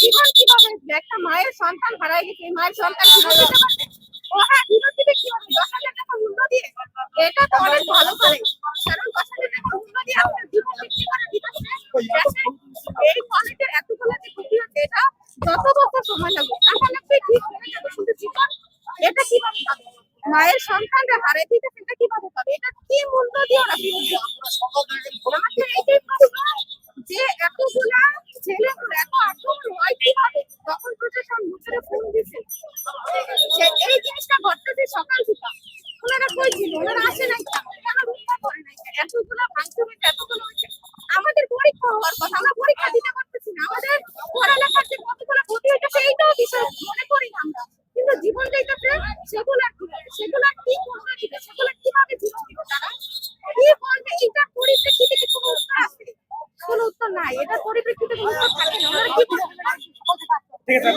জীবন কীভাবে মায়ের সন্তান হারাই গেছে মায়ের সন্তান ফিরত দিতে পারবে ও হ্যাঁ ফিরত দশ হাজার মূল্য দিয়ে এটা তো অনেক ভালো করে। কারণ দশ হাজার মূল্য দিয়ে আপনার এই কলেজের এতগুলো যে ক্ষতি হচ্ছে সময় লাগবে। ঠিক জীবন এটা কীভাবে মায়ের সন্তানরা হারাই দিতে সেটা কীভাবে পাবে? এটা কি মূল্য দিয়ে ওরা দিবে আমাকে যে এতগুলা ছেলে এত আক্রমণ হয় কীভাবে তখন প্রশাসন মুখে ফোন দিছে এই জিনিসটা ঘটতেছে সকাল থেকে ওনারা কই ওনারা আসে নাই কেন? কেন করে নাই এতগুলো ভাঙচুর হয়েছে এতগুলো হয়েছে আমাদের পরীক্ষা হওয়ার কথা আমরা পরীক্ষা দিতে পারতেছি না আমাদের পড়ালেখার যে কতগুলো ক্ষতি হইতেছে এইটাও বিষয় মনে করি না আমরা কিন্তু জীবন যাইতেছে সেগুলো? সেগুলো আর কি নাই এটা পরিপ্রেক্ষিতে কোনো থাকে না। ওনারা কি ঠিক আছে